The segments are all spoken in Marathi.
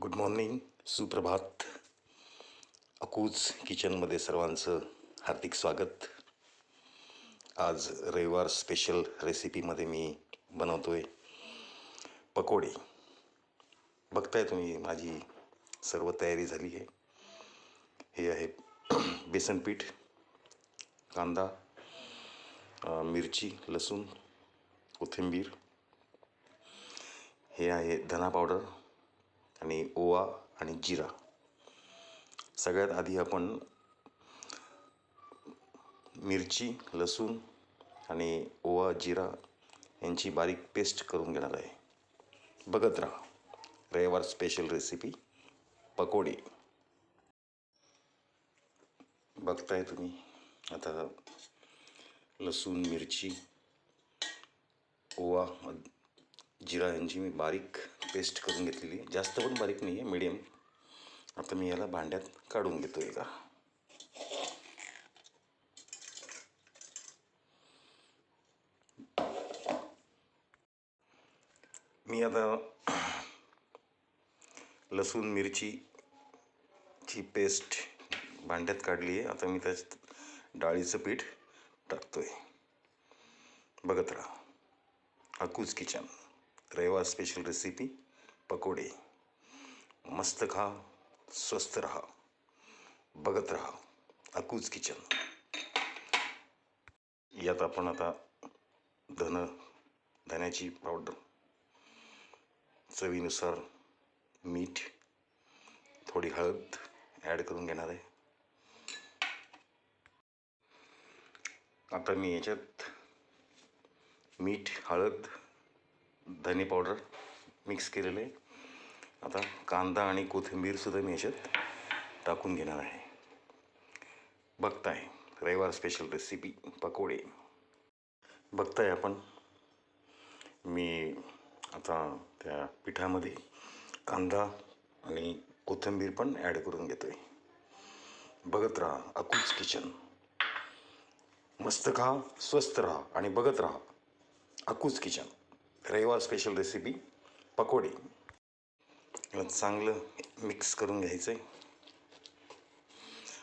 गुड मॉर्निंग सुप्रभात. अकूज किचनमध्ये सर्वांचं हार्दिक स्वागत. आज रविवार स्पेशल रेसिपीमध्ये मी बनवतो आहे पकोडे. बघताय तुम्ही माझी सर्व तयारी झाली आहे. हे आहे बेसन पीठ कांदा मिरची लसूण कोथिंबीर. हे आहे धना पावडर. आणि ओवा आणि जिरा. सगळ्यात आधी आपण मिरची लसूण आणि ओवा जिरा यांची बारीक पेस्ट करून घेणार आहे. बघत राहा. रविवार स्पेशल रेसिपी पकोडे. बघताय तुम्ही. आता लसूण मिरची ओवा जिरा यांची मी बारीक पेस्ट करून घेतलेली. आहे जास्त पण बारीक नाही आहे मिडियम आता मी याला भांड्यात काढून घेतो एका मी आता लसूण मिरची ची पेस्ट भांड्यात काढली आहे. आता मी त्याच डाळीचं पीठ टाकतोय. बघत राहा. अकूज किचन. रविवार स्पेशल रेसिपी पकोडे. मस्त खा स्वस्त रहा बघत राहा अकूज किचन. यात आपण आता धन धन्याची पावडर चवीनुसार मीठ थोडी हळद ॲड करून घेणार आहे. आता मी याच्यात मीठ हळद धने पावडर मिक्स केलेलं. आहे आता कांदा आणि कोथिंबीरसुद्धा मी याच्यात टाकून घेणार आहे. बघताय रविवार स्पेशल रेसिपी पकोडे. बघताय आपण. मी आता त्या पिठामध्ये कांदा आणि कोथिंबीर पण ॲड करून घेतो आहे बघत राहा अकूज किचन मस्त खा स्वस्त राहा आणि बघत राहा अकूज किचन रविवार स्पेशल रेसिपी पकोडे. चांगलं मिक्स करून घ्यायचं आहे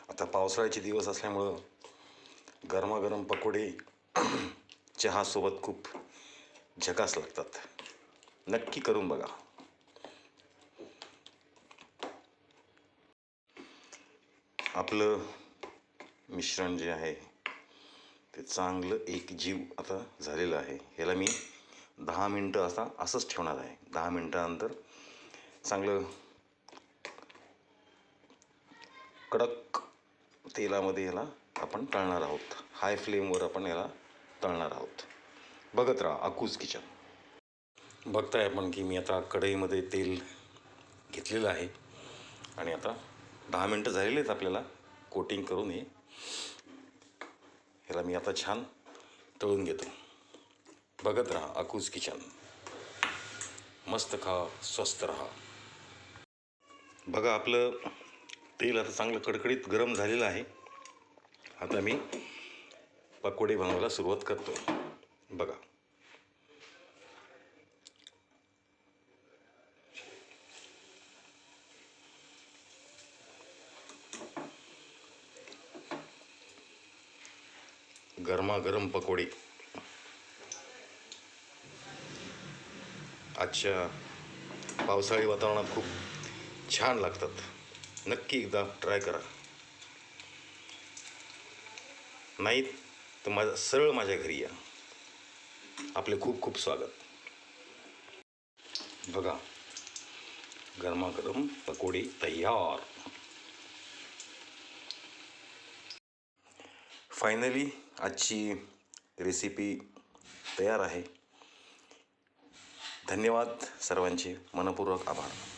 आता पावसाळ्याचे दिवस असल्यामुळं गरमागरम पकोडे चहासोबत खूप झकास लागतात. नक्की करून बघा. आपलं मिश्रण जे आहे ते चांगलं एक जीव आता झालेलं आहे. याला मी दहा मिनटं असा असंच ठेवणार आहे. दहा मिनटानंतर चांगलं कडक तेलामध्ये याला आपण तळणार आहोत. हाय फ्लेमवर आपण याला तळणार आहोत. बघत राहा अकूज किचन बघताय आपण की मी आता कढईमध्ये तेल घेतलेलं आहे. आणि आता दहा मिनटं झालेले आहेत आपल्याला कोटिंग करून हे. ह्याला मी आता छान तळून घेतो. बघत राहा अकूज किचन. मस्त खा स्वस्त राहा. बघा आपलं तेल आता चांगलं कडकडीत गरम झालेलं आहे. आता मी पकोडे बनवायला सुरुवात करतो. बघा. गरमागरम पकोडी. आजच्या पावसाळी वातावरणात खूप छान लागतात. नक्की एकदा ट्राय करा. नाही तर माझं सरळ माझ्या घरी या. आपले खूप खूप स्वागत. बघा गरमागरम पकोडी तयार. फायनली आजची रेसिपी तयार आहे. धन्यवाद सर्वांचे. मनपूर्वक आभार.